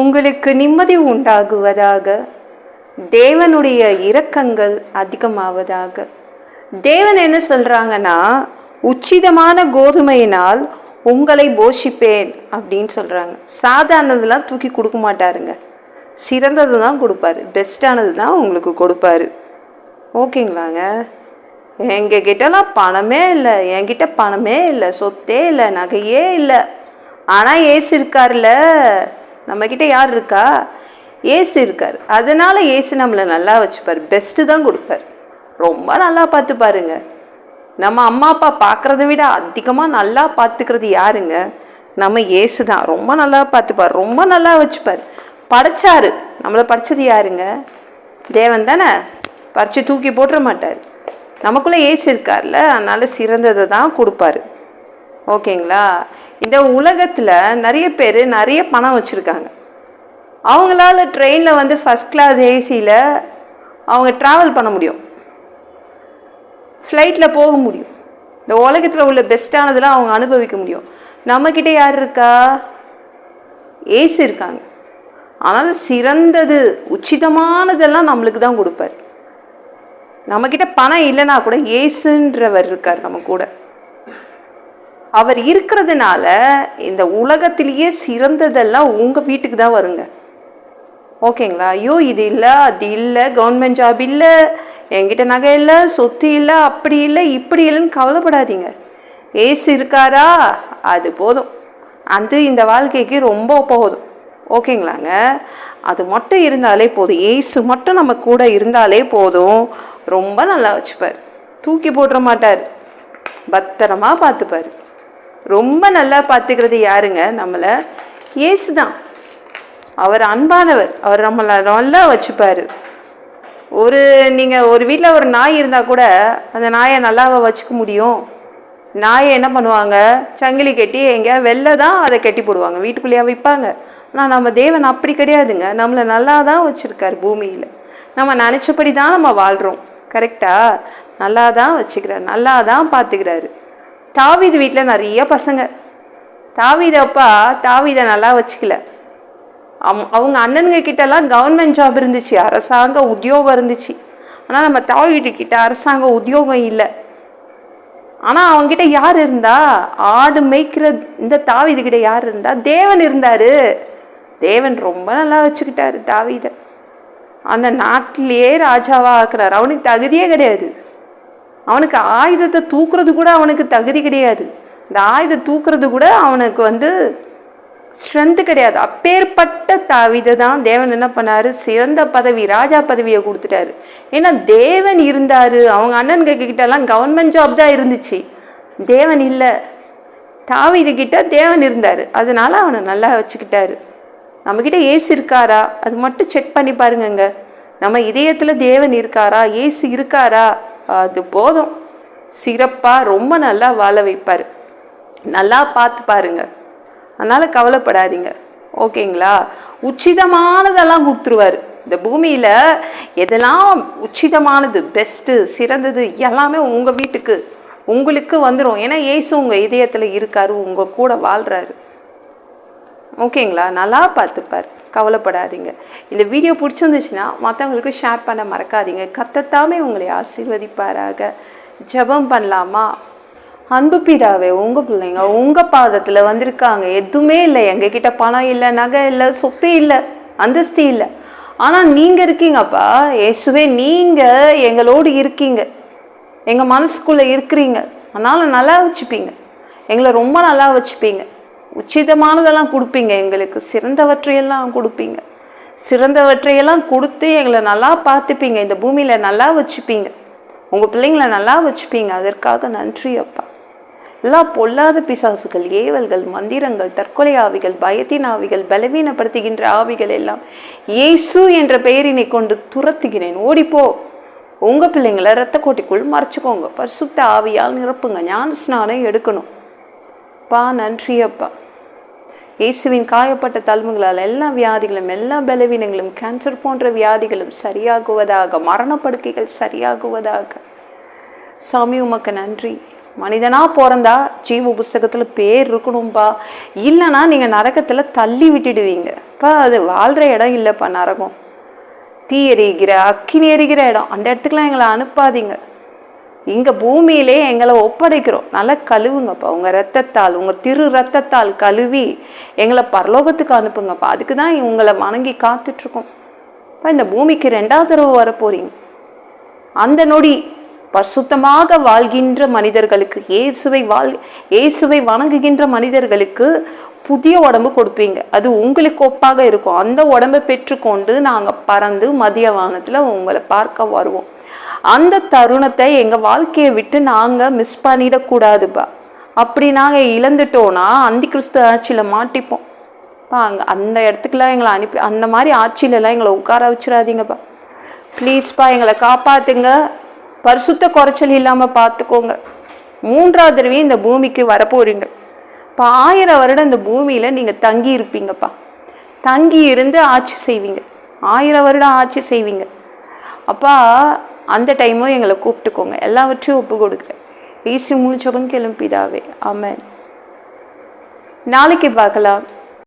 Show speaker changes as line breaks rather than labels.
உங்களுக்கு நிம்மதி உண்டாகுவதாக. தேவனுடைய இரக்கங்கள் அதிகமாவதாக. தேவன் என்ன சொல்கிறாங்கன்னா உச்சிதமான கோதுமையினால் உங்களை போஷிப்பேன் அப்படின்னு சொல்கிறாங்க சாதாரணதெல்லாம் தூக்கி கொடுக்க மாட்டாருங்க. சிறந்தது தான் கொடுப்பாரு. பெஸ்ட்டானது தான் உங்களுக்கு கொடுப்பாரு. ஓகேங்களாங்க? எங்கள் கிட்டலாம் பணமே இல்லை. என்கிட்ட பணமே இல்லை. சொத்தே இல்லை. நகையே இல்லை. ஆனால் ஏசு இருக்கார்ல நம்மக்கிட்ட யார் இருக்கா? ஏசு இருக்கார். அதனால் ஏசு நம்மளை நல்லா வச்சுப்பார். பெஸ்ட்டு தான் கொடுப்பார். ரொம்ப நல்லா பார்த்து பாருங்க நம்ம அம்மா அப்பா பார்க்குறத விட அதிகமாக நல்லா பார்த்துக்கிறது யாருங்க? நம்ம ஏசு தான். ரொம்ப நல்லா பார்த்துப்பார். ரொம்ப நல்லா வச்சுப்பார். படைச்சாரு. நம்மளை படைச்சது யாருங்க? தேவன் தானே? பறித்து தூக்கி போட்டுற மாட்டார். நமக்குள்ளே ஏசு இருக்கார்ல அதனால் சிறந்ததை தான் கொடுப்பாரு. ஓகேங்களா? இந்த உலகத்தில் நிறைய பேர் நிறைய பணம் வச்சுருக்காங்க. அவங்களால ட்ரெயினில் வந்து ஃபஸ்ட் கிளாஸ் ஏசியில் அவங்க ட்ராவல் பண்ண முடியும். ஃப்ளைட்டில் போக முடியும். இந்த உலகத்தில் உள்ள பெஸ்ட்டானதெல்லாம் அவங்க அனுபவிக்க முடியும். நம்மக்கிட்ட யார் இருக்கா? ஏசி இருக்காங்க. ஆனாலும் சிறந்தது உச்சிதமானதெல்லாம் நம்மளுக்கு தான் கொடுப்பார். நம்மக்கிட்ட பணம் இல்லைன்னா கூட ஏசுன்றவர் இருக்கார் நம்ம கூட. அவர் இருக்கிறதுனால இந்த உலகத்திலேயே சிறந்ததெல்லாம் உங்கள் வீட்டுக்கு தான் வருங்க. ஓகேங்களா? ஐயோ இது இல்லை அது இல்லை கவர்மெண்ட் ஜாப் இல்லை என்கிட்ட நகை இல்லை சொத்து இல்லை அப்படி இல்லை இப்படி இல்லைன்னு கவலைப்படாதீங்க. ஏசு இருக்காரா? அது போதும். அது இந்த வாழ்க்கைக்கு ரொம்ப போதும். ஓகேங்களாங்க? அது மட்டும் இருந்தாலே போதும். ஏசு மட்டும் நம்ம கூட இருந்தாலே போதும். ரொம்ப நல்லா வச்சுப்பார். தூக்கி போட்டுற மாட்டார். பத்திரமா பார்த்துப்பார். ரொம்ப நல்லா பார்த்துக்கிறது யாருங்க? நம்மளை ஏசு தான் அவர் அன்பானவர். அவர் நம்மளை நல்லா வச்சுப்பார். ஒரு நீங்கள் ஒரு வீட்டில் ஒரு நாய் இருந்தால் கூட அந்த நாயை நல்லாவா வச்சுக்க முடியும்? நாயை என்ன பண்ணுவாங்க? சங்கிலி கட்டி எங்கேயா வெளில தான் அதை கட்டி போடுவாங்க. வீட்டுக்குள்ளேயே விற்பாங்க. ஆனால் நம்ம தேவன் அப்படி கிடையாதுங்க. நம்மளை நல்லா தான் வச்சுருக்காரு பூமியில். நம்ம நினச்சபடி தான் நம்ம வாழ்கிறோம் கரெக்டாக நல்லா தான் வச்சுக்கிறார். நல்லா தான் பார்த்துக்கிறாரு. தாவீது வீட்டில் நிறைய பசங்க. தாவீது அப்பா தாவீதை நல்லா வச்சுக்கல. அவ- அவங்க அண்ணனுங்க கிட்டலாம் கவர்மெண்ட் ஜாப் இருந்துச்சு. அரசாங்க உத்தியோகம் இருந்துச்சு. ஆனால் நம்ம தாவீடு கிட்ட அரசாங்க உத்தியோகம் இல்லை. ஆனால் அவங்ககிட்ட யார் இருந்தா? ஆடு மேய்க்கிற இந்த தாவீது கிட்ட யார் இருந்தா? தேவன் இருந்தார். தேவன் ரொம்ப நல்லா வச்சுக்கிட்டாரு தாவீதை. அந்த நாட்டிலேயே ராஜாவாக ஆக்குறாரு. அவனுக்கு தகுதியே கிடையாது. அவனுக்கு ஆயுதத்தை தூக்குறது கூட அவனுக்கு தகுதி கிடையாது. இந்த ஆயுதம் தூக்குறது கூட அவனுக்கு வந்து ஸ்ட்ரென்த்து கிடையாது. அப்பேற்பட்ட தாவிதை தான் தேவன் என்ன பண்ணார்? சிறந்த பதவி ராஜா பதவியை கொடுத்துட்டாரு. ஏன்னா தேவன் இருந்தார். அவங்க அண்ணன் கிட்டலாம் கவர்மெண்ட் ஜாப் தான் இருந்துச்சு. தேவன் இல்லை. தாவீது கிட்ட தேவன் இருந்தார். அதனால் அவனை நல்லா வச்சுக்கிட்டாரு. நம்மக்கிட்ட ஏசு இருக்காரா? அது மட்டும் செக் பண்ணி பாருங்கங்க. நம்ம இதயத்தில் தேவன் இருக்காரா? ஏசு இருக்காரா? அது போதும். சிறப்பாக ரொம்ப நல்லா வாழ வைப்பார். நல்லா பார்த்து பாருங்க. அதனால் கவலைப்படாதீங்க. ஓகேங்களா? உச்சிதமானதெல்லாம் கொடுத்துருவாரு. இந்த பூமியில் எதெல்லாம் உச்சிதமானது பெஸ்ட்டு சிறந்தது எல்லாமே உங்கள் வீட்டுக்கு உங்களுக்கு வந்துடும் ஏன்னா ஏசு உங்கள் இதயத்தில் இருக்காரு உங்கள் கூட வாழ்கிறாரு ஓகேங்களா? நல்லா பார்த்துப்பார். கவலைப்படாதீங்க. இந்த வீடியோ பிடிச்சிருந்துச்சுன்னா மற்றவங்களுக்கு ஷேர் பண்ண மறக்காதீங்க. கத்தத்தாமே உங்களை ஆசீர்வதிப்பாராக. ஜெபம் பண்ணலாமா? அன்பு பிதாவே உங்கள் பிள்ளைங்க உங்கள் பாதத்தில் வந்திருக்காங்க. எதுவுமே இல்லை. எங்ககிட்ட பணம் இல்லை நகை இல்லை சொத்து இல்லை அந்தஸ்தி இல்லை. ஆனால் நீங்கள் இருக்கீங்கப்பா. இயேசுவே நீங்கள் எங்களோடு இருக்கீங்க. எங்கள் மனசுக்குள்ளே இருக்கிறீங்க. அதனால் நல்லா வச்சுப்பீங்க. எங்களை ரொம்ப நல்லா வச்சுப்பீங்க. உச்சிதமானதெல்லாம் கொடுப்பீங்க. எங்களுக்கு சிறந்தவற்றையெல்லாம் கொடுப்பீங்க. சிறந்தவற்றையெல்லாம் கொடுத்து எங்களை நல்லா பார்த்துப்பீங்க. இந்த பூமியில் நல்லா வச்சுப்பீங்க. உங்கள் பிள்ளைங்களை நல்லா வச்சுப்பீங்க. அதற்காக நன்றி அப்பா. எல்லா பொல்லாத பிசாசுகள் ஏவல்கள் மந்திரங்கள் தற்கொலை ஆவிகள் பயத்தின் ஆவிகள் பலவீனப்படுத்துகின்ற ஆவிகள் எல்லாம் இயேசு என்ற பெயரினை கொண்டு துரத்துகிறேன். ஓடிப்போ. உங்கள் பிள்ளைங்களை ரத்த கோட்டிக்குள் மறைச்சிக்கோங்க. பரிசுத்த ஆவியால் நிரப்புங்க. ஞான ஸ்நானம் எடுக்கணும். பா நன்றி அப்பா. இயேசுவின் காயப்பட்ட தழும்புகளால் எல்லா வியாதிகளும் எல்லா பலவீனங்களும் கேன்சர் போன்ற வியாதிகளும் சரியாகுவதாக மரணப்படுக்கைகள் சரியாகுவதாக. சாமி உமக்கு நன்றி. மனிதனாக பிறந்தா ஜீவ புஸ்தகத்தில் பேர் இருக்கணும்பா. இல்லைன்னா நீங்கள் நரகத்தில் தள்ளி விட்டுடுவீங்க. இப்போ அது வாழ்கிற இடம் இல்லைப்பா நரகம். தீ எரிகிற அக்கினி எரிகிற இடம். அந்த இடத்துக்குலாம் எங்களை அனுப்பாதீங்க. இங்கே பூமியிலே எங்களை ஒப்படைக்கிறோம். நல்லா கழுவுங்கப்பா. உங்கள் ரத்தத்தால் உங்கள் திரு ரத்தத்தால் கழுவி எங்களை பரலோகத்துக்கு அனுப்புங்கப்பா. அதுக்கு தான் உங்களை வணங்கி காத்துட்ருக்கோம். இப்போ இந்த பூமிக்கு ரெண்டாவது தடவை வர போகிறீங்க அந்த நொடி பரிசுத்தமாக வாழ்கின்ற மனிதர்களுக்கு இயேசுவை வாழ் இயேசுவை வணங்குகின்ற மனிதர்களுக்கு புதிய உடம்பு கொடுப்பீங்க. அது உங்களுக்கு ஒப்பாக இருக்கும். அந்த உடம்பை பெற்றுக்கொண்டு நாங்கள் பறந்து மதிய வானத்தில் உங்களை பார்க்க வருவோம். அந்த தருணத்தை எங்கள் வாழ்க்கையை விட்டு நாங்கள் மிஸ் பண்ணிடக்கூடாதுப்பா. அப்படி நாங்கள் இழந்துட்டோன்னா அந்தி கிறிஸ்து ஆட்சியில் மாட்டிப்போம். பா அங்கே அந்த இடத்துக்குலாம் எங்களை அனுப்பி அந்த மாதிரி ஆட்சியிலலாம் எங்களை உட்கார வச்சிடாதீங்கப்பா. ப்ளீஸ்ப்பா எங்களை காப்பாற்றுங்க பரிசுத்த குறைச்சல் இல்லாமல் பார்த்துக்கோங்க மூன்றாவது தடவையும் இந்த பூமிக்கு வரப்போறீங்க. இப்போ ஆயிரம் வருடம் இந்த பூமியில் நீங்கள் தங்கி இருப்பீங்கப்பா. தங்கி இருந்து ஆட்சி செய்வீங்க. ஆயிரம் வருடம் ஆட்சி செய்வீங்க. அப்பா அந்த டைமும் எங்களை கூப்பிட்டுக்கோங்க. எல்லாவற்றையும் ஒப்பு கொடுக்குறேன் ஈசி முடிச்சவங்க கிளம்பிதாவே ஆமாம் நாளைக்கு பார்க்கலாம்.